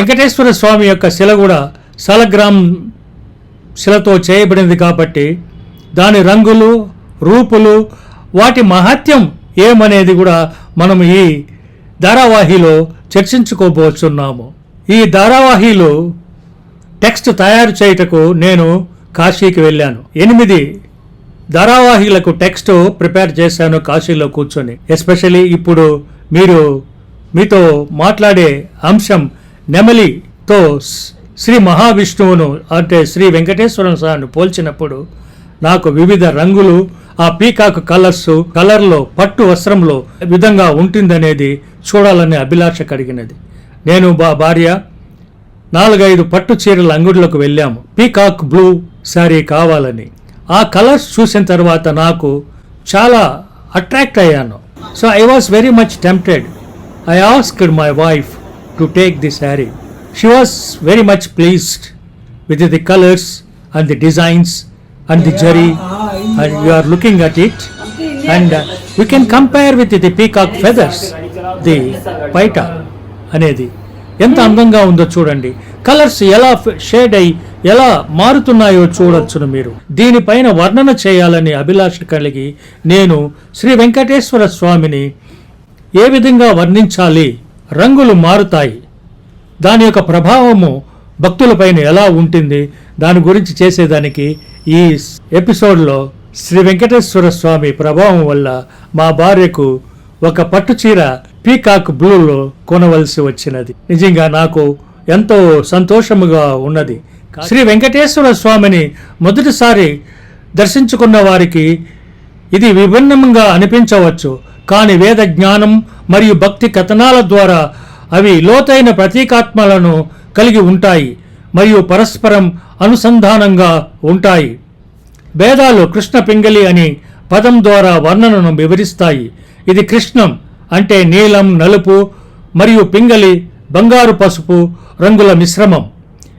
వెంకటేశ్వర స్వామి యొక్క శిల కూడా సలగ్రామ్ శిలతో చేయబడింది కాబట్టి దాని రంగులు రూపులు వాటి మహత్యం ఏమనేది కూడా మనం ఈ ధారావాహిలో చర్చించుకోబోతున్నాము ఈ ధారావాహిలో టెక్స్ట్ తయారు చేయుటకు నేను కాశీకి వెళ్ళాను. ఎనిమిది ధారావాహిలకు టెక్స్ట్ ప్రిపేర్ చేశాను కాశీలో కూర్చొని. ఎస్పెషలీ ఇప్పుడు మీరు మీతో మాట్లాడే అంశం నెమలితో శ్రీ మహావిష్ణువును అంటే శ్రీ వెంకటేశ్వర స్వామిని పోల్చినప్పుడు నాకు వివిధ రంగులు ఆ పీకాక్ కలర్స్ కలర్లో పట్టు వస్త్రంలో విధంగా ఉంటుందనేది చూడాలనే అభిలాష కలిగినది నేను బా భార్య నాలుగైదు పట్టు చీరల అంగుడిలోకి వెళ్ళాము. పీకాక్ బ్లూ శారీ కావాలని. ఆ కలర్స్ చూసిన తర్వాత నాకు చాలా అట్రాక్ట్ అయ్యాను. So I was very much tempted. I asked my wife to take the sari she was very much pleased with the colours and the designs and the zari and you are looking at it and you can compare with the peacock feathers the బయట అనేది. ఎంత అందంగా ఉందో చూడండి. Colours ఎలా shade అయి ఎలా మారుతున్నాయో చూడొచ్చును మీరు. దీనిపైన వర్ణన చేయాలని అభిలాష కలిగి నేను శ్రీ వెంకటేశ్వర స్వామిని ఏ విధంగా వర్ణించాలి రంగులు మారుతాయి. దాని యొక్క ప్రభావము భక్తులపైన ఎలా ఉంటుంది? దాని గురించి చేసేదానికి ఈ ఎపిసోడ్లో శ్రీ వెంకటేశ్వర స్వామి ప్రభావం వల్ల మా భార్యకు ఒక పట్టు చీర పీకాక్ బ్లూలో కొనవలసి వచ్చినది. నిజంగా నాకు ఎంతో సంతోషముగా ఉన్నది. శ్రీ వెంకటేశ్వర స్వామిని మొదటిసారి దర్శించుకున్న వారికి ఇది విభిన్నంగా అనిపించవచ్చు. కానీ వేద జ్ఞానం మరియు భక్తి కథనాల ద్వారా అవి లోతైన ప్రతీకాత్మలను కలిగి ఉంటాయి మరియు పరస్పరం అనుసంధానంగా ఉంటాయి. వేదాలు కృష్ణ పింగళి అని పదం ద్వారా వర్ణనను వివరిస్తాయి. ఇది కృష్ణం అంటే నీలం నలుపు మరియు పింగళి బంగారు పసుపు రంగుల మిశ్రమం.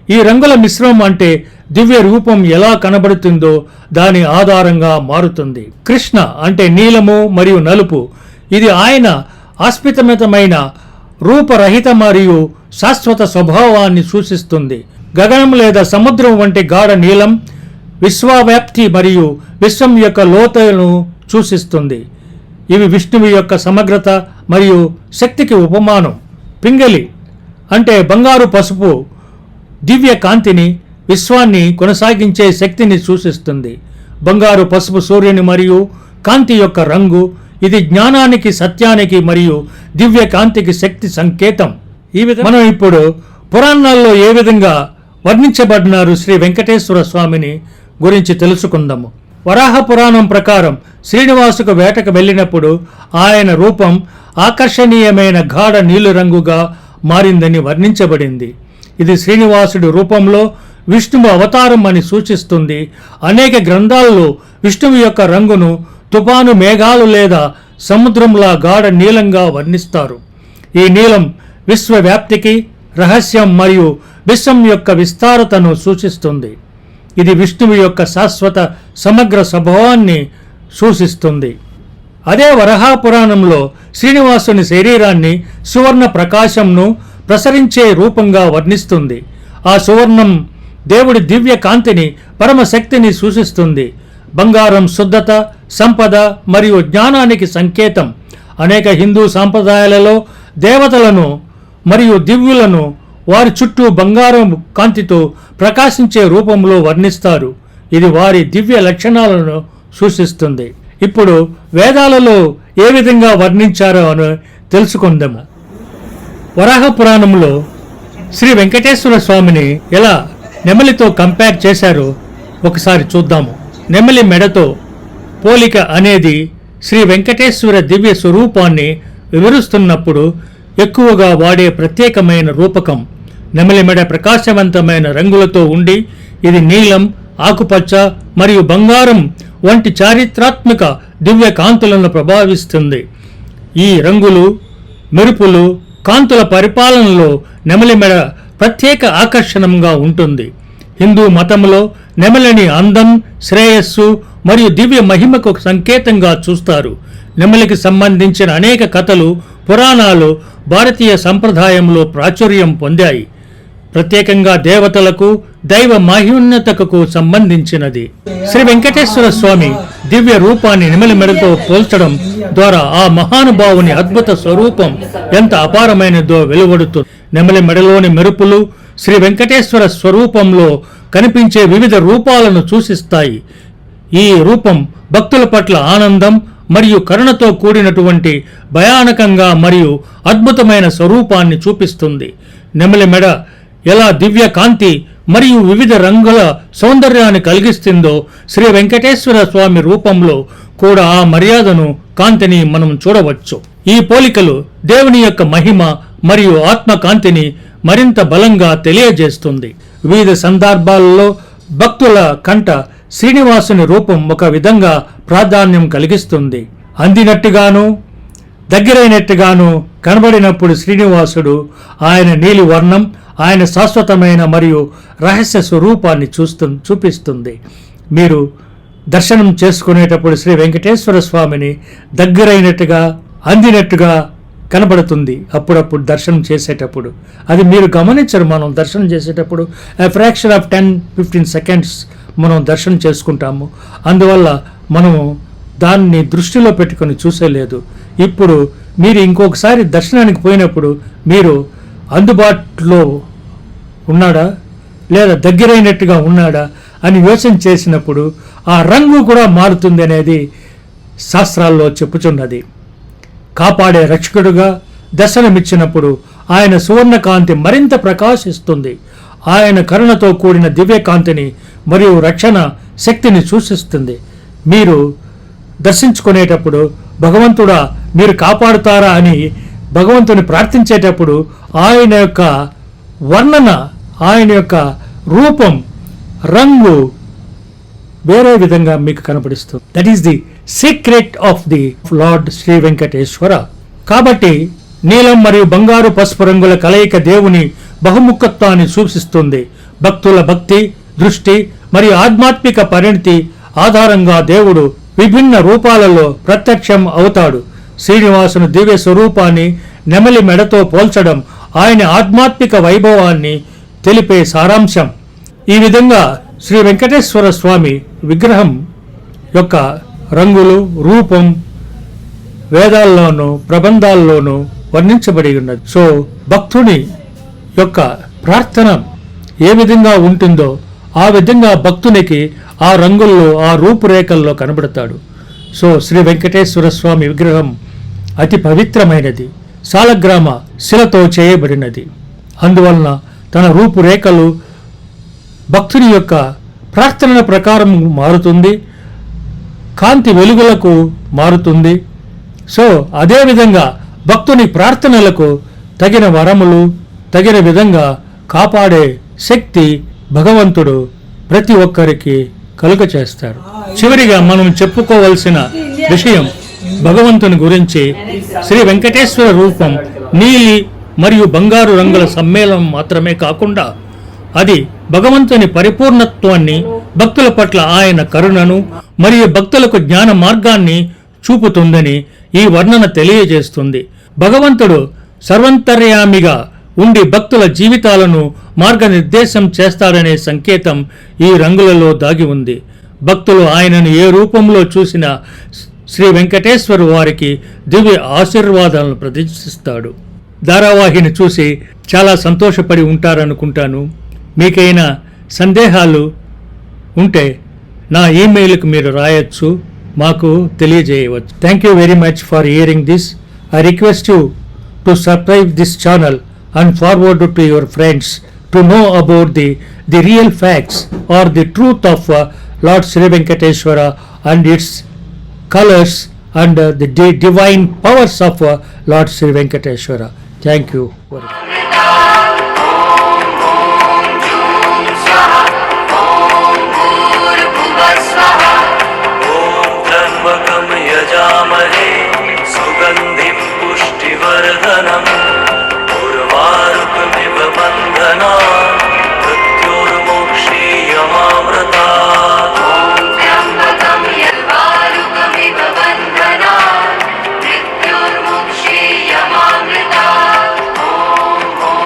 ఈ రంగుల మిశ్రమం అంటే దివ్య రూపం ఎలా కనబడుతుందో దాని ఆధారంగా మారుతుంది. కృష్ణ అంటే నీలము మరియు నలుపు. ఇది ఆయన ఆస్పితమితమైన రూపరహిత మరియు శాశ్వత స్వభావాన్ని సూచిస్తుంది. గగనం లేదా సముద్రం వంటి గాఢ నీలం విశ్వవ్యాప్తి మరియు విశ్వం యొక్క లోతను సూచిస్తుంది. ఇవి విష్ణువు యొక్క సమగ్రత మరియు శక్తికి ఉపమానం. పింగళి అంటే బంగారు పసుపు దివ్య కాంతిని విశ్వాన్ని కొనసాగించే శక్తిని సూచిస్తుంది. బంగారు పసుపు సూర్యుని మరియు కాంతి యొక్క రంగు ఇది జ్ఞానానికి సత్యానికి మరియు దివ్య కాంతికి శక్తి సంకేతం. ఈ విధంగా మనం ఇప్పుడు పురాణాల్లో ఏ విధంగా వర్ణించబడినారు శ్రీ వెంకటేశ్వర స్వామిని గురించి తెలుసుకుందాము. వరాహ పురాణం ప్రకారం శ్రీనివాసుకు వేటకు వెళ్ళినప్పుడు ఆయన రూపం ఆకర్షణీయమైన గాఢ నీలి రంగుగా మారిందని వర్ణించబడింది. ఇది శ్రీనివాసుడి రూపంలో విష్ణువు అవతారం అని సూచిస్తుంది. అనేక గ్రంథాల్లో విష్ణువు యొక్క రంగును తుపాను మేఘాలు లేదా సముద్రంలా గాఢ నీలంగా వర్ణిస్తారు. ఈ నీలం విశ్వవ్యాప్తికి రహస్యం మరియు విశ్వం యొక్క విస్తారతను సూచిస్తుంది. ఇది విష్ణువు యొక్క శాశ్వత సమగ్ర స్వభావాన్ని సూచిస్తుంది. అదే వరహా పురాణంలో శ్రీనివాసుని శరీరాన్ని సువర్ణ ప్రకాశంను ప్రసరించే రూపంగా వర్ణిస్తుంది. ఆ సువర్ణం దేవుడి దివ్య కాంతిని పరమశక్తిని సూచిస్తుంది. బంగారం శుద్ధత సంపద మరియు జ్ఞానానికి సంకేతం. అనేక హిందూ సాంప్రదాయాలలో దేవతలను మరియు దివ్యులను వారి చుట్టూ బంగారం కాంతితో ప్రకాశించే రూపంలో వర్ణిస్తారు. ఇది వారి దివ్య లక్షణాలను సూచిస్తుంది. ఇప్పుడు వేదాలలో ఏ విధంగా వర్ణించారో అని తెలుసుకుందాము. వరాహ పురాణంలో శ్రీ వెంకటేశ్వర స్వామిని ఎలా నెమలితో కంపేర్ చేశారు ఒకసారి చూద్దాము. నెమలి మెడతో పోలిక అనేది శ్రీ వెంకటేశ్వర దివ్య స్వరూపాన్ని వివరిస్తున్నప్పుడు ఎక్కువగా వాడే ప్రత్యేకమైన రూపకం. నెమలి మెడ ప్రకాశవంతమైన రంగులతో ఉండి ఇది నీలం ఆకుపచ్చ మరియు బంగారం వంటి చారిత్రాత్మక దివ్య కాంతులను ప్రభావిస్తుంది. ఈ రంగులు మెరుపులు కాంతుల పరిపాలనలో నెమలి మెడ ప్రత్యేక ఆకర్షణంగా ఉంటుంది. హిందూ మతంలో నెమలిని అందం శ్రేయస్సు మరియు దివ్య మహిమకు సంకేతంగా చూస్తారు. నెమలికి సంబంధించిన అనేక కథలు పురాణాలు భారతీయ సంప్రదాయంలో ప్రాచుర్యం పొందాయి. ప్రత్యేకంగా దేవతలకు దైవ మహిన్నతకు సంబంధించినది. శ్రీ వెంకటేశ్వర స్వామి దివ్య రూపాన్ని నిమలి మెడతో పోల్చడం ద్వారా ఆ మహానుభావుని అద్భుత స్వరూపం ఎంత అపారమైనదో వెలువడుతుంది. నెమలి మెడలోని మెరుపులు శ్రీ వెంకటేశ్వర స్వరూపంలో కనిపించే వివిధ రూపాలను సూచిస్తాయి. ఈ రూపం భక్తుల పట్ల ఆనందం మరియు కరుణతో కూడినటువంటి భయానకంగా మరియు అద్భుతమైన స్వరూపాన్ని చూపిస్తుంది. నెమలి మెడ ఎలా దివ్య కాంతి మరియు వివిధ రంగుల సౌందర్యాన్ని కలిగిస్తుందో శ్రీ వెంకటేశ్వర స్వామి రూపంలో కూడా ఆ మర్యాదను కాంతిని మనం చూడవచ్చు. ఈ పోలికలు దేవుని యొక్క మహిమ మరియు ఆత్మకాంతిని మరింత బలంగా తెలియజేస్తుంది. వివిధ సందర్భాలలో భక్తుల కంట శ్రీనివాసుని రూపం ఒక విధంగా ప్రాధాన్యం కలిగిస్తుంది. అందినట్టుగాను దగ్గరైనట్టుగాను కనబడినప్పుడు శ్రీనివాసుడు ఆయన నీలి వర్ణం ఆయన శాశ్వతమైన మరియు రహస్య స్వరూపాన్ని చూస్తు చూపిస్తుంది. మీరు దర్శనం చేసుకునేటప్పుడు శ్రీ వెంకటేశ్వర స్వామిని దగ్గరైనట్టుగా అందినట్టుగా కనబడుతుంది అప్పుడప్పుడు దర్శనం చేసేటప్పుడు. అది మీరు గమనించరు మనం దర్శనం చేసేటప్పుడు. Fraction of ten fifteen seconds మనం దర్శనం చేసుకుంటాము. అందువల్ల మనము దాన్ని దృష్టిలో పెట్టుకొని చూసేలేదు ఇప్పుడు మీరు ఇంకొకసారి దర్శనానికి పోయినప్పుడు మీరు అందుబాటులో ఉన్నాడా? లేదా దగ్గరైనట్టుగా ఉన్నాడా? అని యోచన చేసినప్పుడు ఆ రంగు కూడా మారుతుంది అనేది శాస్త్రాల్లో చెప్పుచున్నది. కాపాడే రక్షకుడుగా దర్శనమిచ్చినప్పుడు ఆయన సువర్ణకాంతి మరింత ప్రకాశిస్తుంది. ఆయన కరుణతో కూడిన దివ్యకాంతిని మరియు రక్షణ శక్తిని సూచిస్తుంది. మీరు దర్శించుకునేటప్పుడు భగవంతుడా మీరు కాపాడుతారా అని భగవంతుని ప్రార్థించేటప్పుడు ఆయన యొక్క వర్ణన ఆయన యొక్క రూపం రంగు వేరే విధంగా మీకు కనపడిస్తుంది that is the secret of the Lord Shri Venkateshwara కాబట్టి నీలం మరియు బంగారు పసుపు రంగుల కలయిక దేవుని బహుముఖత్వాన్ని సూచిస్తుంది. భక్తుల భక్తి దృష్టి మరియు ఆధ్యాత్మిక పరిణతి ఆధారంగా దేవుడు విభిన్న రూపాలలో ప్రత్యక్షం అవుతాడు. శ్రీనివాసుని దివ్య స్వరూపాన్ని నెమలి మెడతో పోల్చడం ఆయన ఆధ్యాత్మిక వైభవాన్ని తెలిపే సారాంశం. ఈ విధంగా శ్రీ వెంకటేశ్వర స్వామి విగ్రహం యొక్క రంగులు రూపం వేదాల్లోనూ ప్రబంధాల్లోనూ వర్ణించబడి ఉన్నది. సో భక్తుని యొక్క ప్రార్థన ఏ విధంగా ఉంటుందో ఆ విధంగా భక్తునికి ఆ రంగుల్లో ఆ రూపురేఖల్లో కనబడతాడు. సో శ్రీ వెంకటేశ్వర స్వామి విగ్రహం అతి పవిత్రమైనది. సాలగ్రామ శిలతో చేయబడినది. అందువలన తన రూపురేఖలు భక్తుని యొక్క ప్రార్థనల ప్రకారం మారుతుంది కాంతి వెలుగులకు మారుతుంది. సో అదేవిధంగా భక్తుని ప్రార్థనలకు తగిన వరములు తగిన విధంగా కాపాడే శక్తి భగవంతుడు ప్రతి ఒక్కరికి కలుగ చేస్తాడు చివరిగా మనం చెప్పుకోవలసిన విషయం భగవంతుని గురించి శ్రీ వెంకటేశ్వర రూపం నీలి మరియు బంగారు రంగుల సమ్మేళనం మాత్రమే కాకుండా అది భగవంతుని పరిపూర్ణత్వాన్ని భక్తుల పట్ల ఆయన కరుణను మరియు భక్తులకు జ్ఞాన మార్గాన్ని చూపుతుందని ఈ వర్ణన తెలియజేస్తుంది. భగవంతుడు సర్వంతర్యామిగా ఉండి భక్తుల జీవితాలను మార్గనిర్దేశం చేస్తాడనే సంకేతం ఈ రంగులలో దాగి ఉంది. భక్తులు ఆయనను ఏ రూపంలో చూసినా శ్రీ వెంకటేశ్వరు వారికి దివ్య ఆశీర్వాదాలను ప్రదర్శిస్తాడు ధారావాహిని చూసి చాలా సంతోషపడి ఉంటారనుకుంటాను. మీకైనా సందేహాలు ఉంటే నా ఈమెయిల్కి మీరు రాయొచ్చు మాకు తెలియజేయవచ్చు. Thank you very much for hearing this I request you to subscribe this channel and forward to your friends to know about the the real facts or the truth of Lord Shri Venkateshwara and its colours and the divine powers of Lord Shri Venkateshwara thank you very much